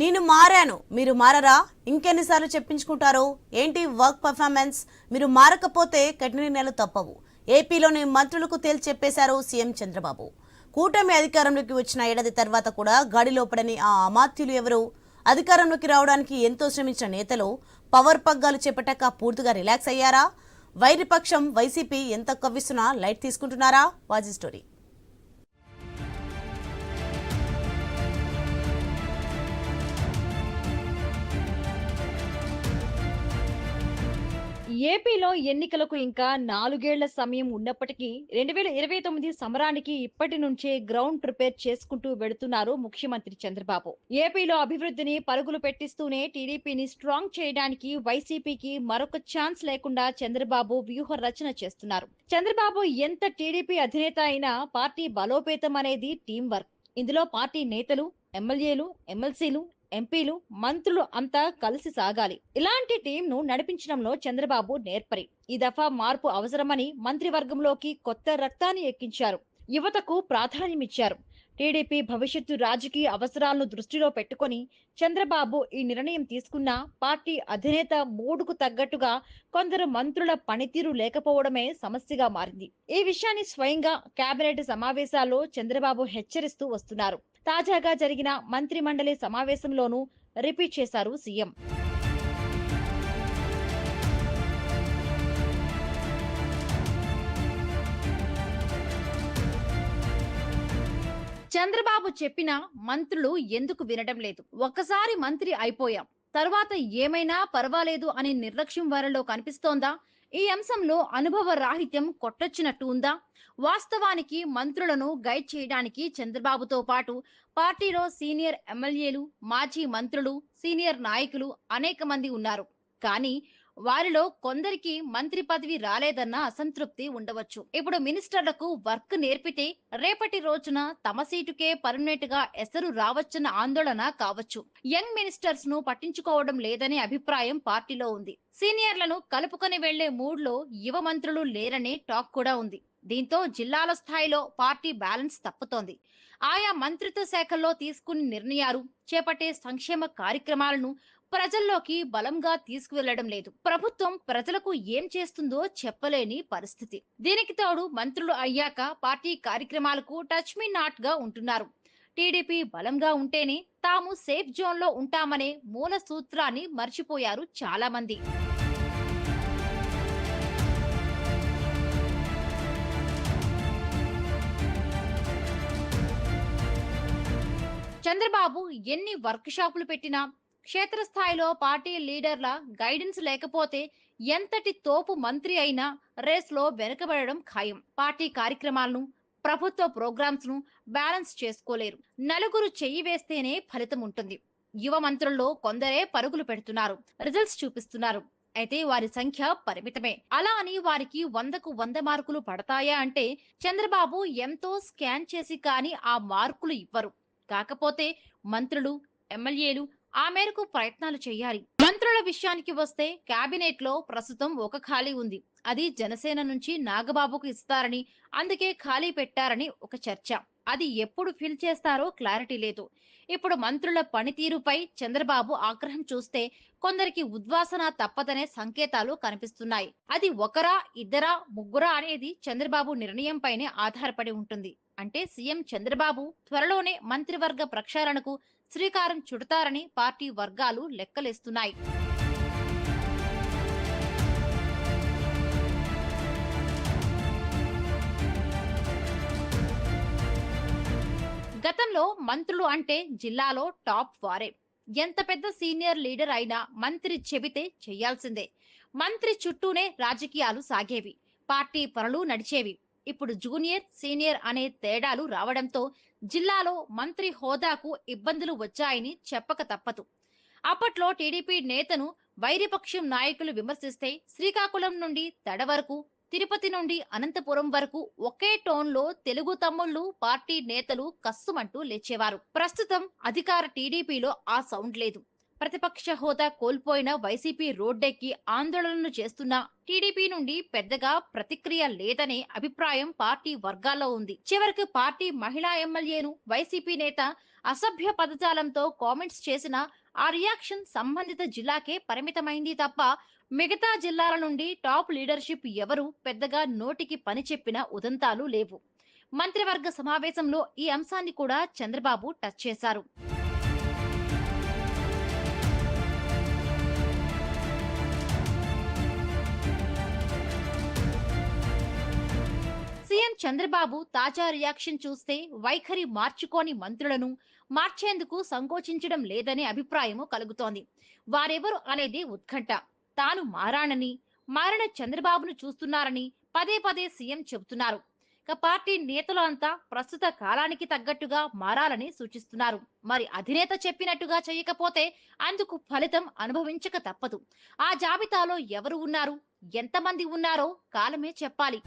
నేను మారాను. మీరు మారరా? ఇంకెన్నిసార్లు చెప్పించుకుంటారు? ఏంటి వర్క్ పర్ఫార్మెన్స్? మీరు మారకపోతే కఠిన నిర్ణయాలు తప్పవు. ఏపీలోని మంత్రులకు తేల్చెప్పేశారు సీఎం చంద్రబాబు. కూటమి అధికారంలోకి వచ్చిన ఏడాది తర్వాత కూడా గాడిలో పడని ఆ అమాత్యులు ఎవరు? అధికారంలోకి రావడానికి ఎంతో శ్రమించిన నేతలు పవర్ పగ్గాలు చేపట్టాక పూర్తిగా రిలాక్స్ అయ్యారా? వైరిపక్షం వైసీపీ ఎంత కవ్విస్తున్నా లైట్ తీసుకుంటున్నారా? వాజీ స్టోరీ. ఏపీలో ఎన్నికలకు ఇంకా నాలుగేళ్ళ సమయం ఉన్నప్పటికీ రెండు వేల ఇరవై తొమ్మిది సమరానికి ఇప్పటి నుంచే గ్రౌండ్ ప్రిపేర్ చేసుకుంటూ వెడుతున్నారు ముఖ్యమంత్రి చంద్రబాబు. ఏపీలో అభివృద్ధిని పరుగులు పెట్టిస్తూనే టీడీపీని స్ట్రాంగ్ చేయడానికి వైసీపీకి మరొక ఛాన్స్ లేకుండా చంద్రబాబు వ్యూహ రచన చేస్తున్నారు. చంద్రబాబు ఎంత టీడీపీ అధినేత అయినా పార్టీ బలోపేతం అనేది టీం వర్క్. ఇందులో పార్టీ నేతలు ఎమ్మెల్యేలు ఎమ్మెల్సీలు ఎంపీలు మంత్రులు అంతా కలిసి సాగాలి. ఇలాంటి టీంను నడిపించడంలో చంద్రబాబు నేర్పరి. ఈ దఫా మార్పు అవసరమని మంత్రివర్గంలోకి కొత్త రక్తాన్ని ఎక్కించారు. యువతకు ప్రాధాన్యమిచ్చారు. టీడీపీ భవిష్యత్తు రాజకీయ అవసరాలను దృష్టిలో పెట్టుకొని చంద్రబాబు ఈ నిర్ణయం తీసుకున్న పార్టీ అధినేత మూడుకు తగ్గట్టుగా కొందరు మంత్రుల పనితీరు లేకపోవడమే సమస్యగా మారింది. ఈ విషయాన్ని స్వయంగా కేబినెట్ సమావేశాల్లో చంద్రబాబు హెచ్చరిస్తూ వస్తున్నారు. తాజాగా జరిగిన మంత్రి మండలి సమావేశంలోనూ రిపీట్ చేశారు సీఎం. చంద్రబాబు చెప్పిన మంత్రులు ఎందుకు వినడం లేదు? ఒక్కసారి మంత్రి అయిపోయాం. తర్వాత ఏమైనా పర్వాలేదు అనే నిర్లక్ష్యం వారిలో కనిపిస్తోందా? ఈ అంశంలో అనుభవ రాహిత్యం కొట్టొచ్చినట్టు ఉందా? వాస్తవానికి మంత్రులను గైడ్ చేయడానికి చంద్రబాబుతో పాటు పార్టీలో సీనియర్ ఎమ్మెల్యేలు మాజీ మంత్రులు సీనియర్ నాయకులు అనేక మంది ఉన్నారు. కానీ వారిలో కొందరికి మంత్రి పదవి రాలేదన్న అసంతృప్తి ఉండవచ్చు. ఇప్పుడు మినిస్టర్లకు వర్క్ నేర్పితే రేపటి రోజున తమ సీటుకే పర్మనెంట్గా ఎసరు రావచ్చన్న ఆందోళన కావచ్చు. యంగ్ మినిస్టర్స్ను పట్టించుకోవడం లేదనే అభిప్రాయం పార్టీలో ఉంది. సీనియర్లను కలుపుకొని వెళ్ళే మూడ్లో యువ మంత్రులు లేరనే టాక్ కూడా ఉంది. దీంతో జిల్లాల స్థాయిలో పార్టీ బ్యాలెన్స్ తప్పుతోంది. ఆయా మంత్రిత్వ శాఖల్లో తీసుకున్న నిర్ణయాలు చేపట్టే సంక్షేమ కార్యక్రమాలను ప్రజల్లోకి బలంగా తీసుకువెళ్ళడం లేదు. ప్రభుత్వం ప్రజలకు ఏం చేస్తుందో చెప్పలేని పరిస్థితి. దీనికి తోడు మంత్రులు అయ్యాక పార్టీ కార్యక్రమాలకు టచ్ మీ నాట్గా ఉంటున్నారు. టీడీపీ బలంగా ఉంటేనే తాము సేఫ్ జోన్లో ఉంటామనే మూల సూత్రాన్ని మర్చిపోయారు చాలా మంది చంద్రబాబు ఎన్ని వర్క్ షాపులు పెట్టినా క్షేత్రస్థాయిలో పార్టీ లీడర్ల గైడెన్స్ లేకపోతే ఎంతటి తోపు మంత్రి అయినా రేస్లో వెనుకబడడం ఖాయం. పార్టీ కార్యక్రమాలను ప్రభుత్వ ప్రోగ్రామ్స్ను బ్యాలెన్స్ చేసుకోలేరు. నలుగురు చెయ్యి వేస్తేనే ఫలితం ఉంటుంది. యువ మంత్రుల్లో కొందరే పరుగులు పెడుతున్నారు రిజల్ట్స్ చూపిస్తున్నారు. అయితే వారి సంఖ్య పరిమితమే. అలా అని వారికి వందకు వంద మార్కులు పడతాయా అంటే చంద్రబాబు ఎంతో స్కాన్ చేసి కానీ ఆ మార్కులు ఇవ్వరు. కాకపోతే మంత్రులు ఎమ్మెల్యేలు ఆ మేరకు ప్రయత్నాలు చేయాలి. మంత్రుల విషయానికి వస్తే కేబినెట్లో ప్రస్తుతం ఒక ఖాళీ ఉంది. అది జనసేన నుంచి నాగబాబుకు ఇస్తారని అందుకే ఖాళీ పెట్టారని ఒక చర్చ. అది ఎప్పుడు ఫిల్ చేస్తారో క్లారిటీ లేదు. ఇప్పుడు మంత్రుల పనితీరుపై చంద్రబాబు ఆగ్రహం చూస్తే కొందరికి ఉద్వాసన తప్పదనే సంకేతాలు కనిపిస్తున్నాయి. అది ఒకరా ఇద్దరా ముగ్గురా అనేది చంద్రబాబు నిర్ణయంపైనే ఆధారపడి ఉంటుంది. అంటే సీఎం చంద్రబాబు త్వరలోనే మంత్రివర్గ ప్రక్షాళనకు శ్రీకారం చుడతారని పార్టీ వర్గాలు లెక్కలేస్తున్నాయి. గతంలో మంత్రులు అంటే జిల్లాలో టాప్ వారే. ఎంత పెద్ద సీనియర్ లీడర్ అయినా మంత్రి చెబితే చేయాల్సిందే. మంత్రి చుట్టూనే రాజకీయాలు సాగేవి. పార్టీ పనులు నడిచేవి. ఇప్పుడు జూనియర్ సీనియర్ అనే తేడాలు రావడంతో జిల్లాలో మంత్రి హోదాకు ఇబ్బందులు వచ్చాయని చెప్పక తప్పదు. అప్పట్లో టీడీపీ నేతను వైరిపక్షం నాయకులు విమర్శిస్తే శ్రీకాకుళం నుండి తడ వరకు తిరుపతి నుండి అనంతపురం వరకు ఒకే టోన్లో తెలుగు తమ్ముళ్ళు పార్టీ నేతలు కస్సుమంటూ లేచేవారు. ప్రస్తుతం అధికార టీడీపీలో ఆ సౌండ్ లేదు. ప్రతిపక్ష హోదా కోల్పోయిన వైసీపీ రోడ్డెక్కి ఆందోళనలు చేస్తున్న టీడీపీ నుండి పెద్దగా ప్రతిక్రియ లేదనే అభిప్రాయం పార్టీ వర్గాల్లో ఉంది. చివరికి పార్టీ మహిళా ఎమ్మెల్యేను వైసీపీ నేత అసభ్య పదజాలంతో కామెంట్స్ చేసిన ఆ రియాక్షన్ సంబంధిత జిల్లాకే పరిమితమైంది తప్ప మిగతా జిల్లాల నుండి టాప్ లీడర్షిప్ ఎవరు పెద్దగా నోటికి పని చెప్పిన ఉదంతాలు లేవు. మంత్రివర్గ సమావేశంలో ఈ అంశాన్ని కూడా చంద్రబాబు టచ్ చేశారు. సీఎం చంద్రబాబు తాజా రియాక్షన్ చూస్తే వైఖరి మార్చుకోని మంత్రులను మార్చేందుకు సంకోచించడం లేదనే అభిప్రాయము కలుగుతోంది. వారెవరు అనేది ఉత్కంఠ. తాను మారానని మారిన చంద్రబాబును చూస్తున్నారని పదే పదే సీఎం చెబుతున్నారు. ఇక పార్టీ నేతలు అంతా ప్రస్తుత కాలానికి తగ్గట్టుగా మారాలని సూచిస్తున్నారు. మరి అధినేత చెప్పినట్టుగా చేయకపోతే అందుకు ఫలితం అనుభవించక తప్పదు. ఆ జాబితాలో ఎవరు ఉన్నారు? ఎంతమంది ఉన్నారో కాలమే చెప్పాలి.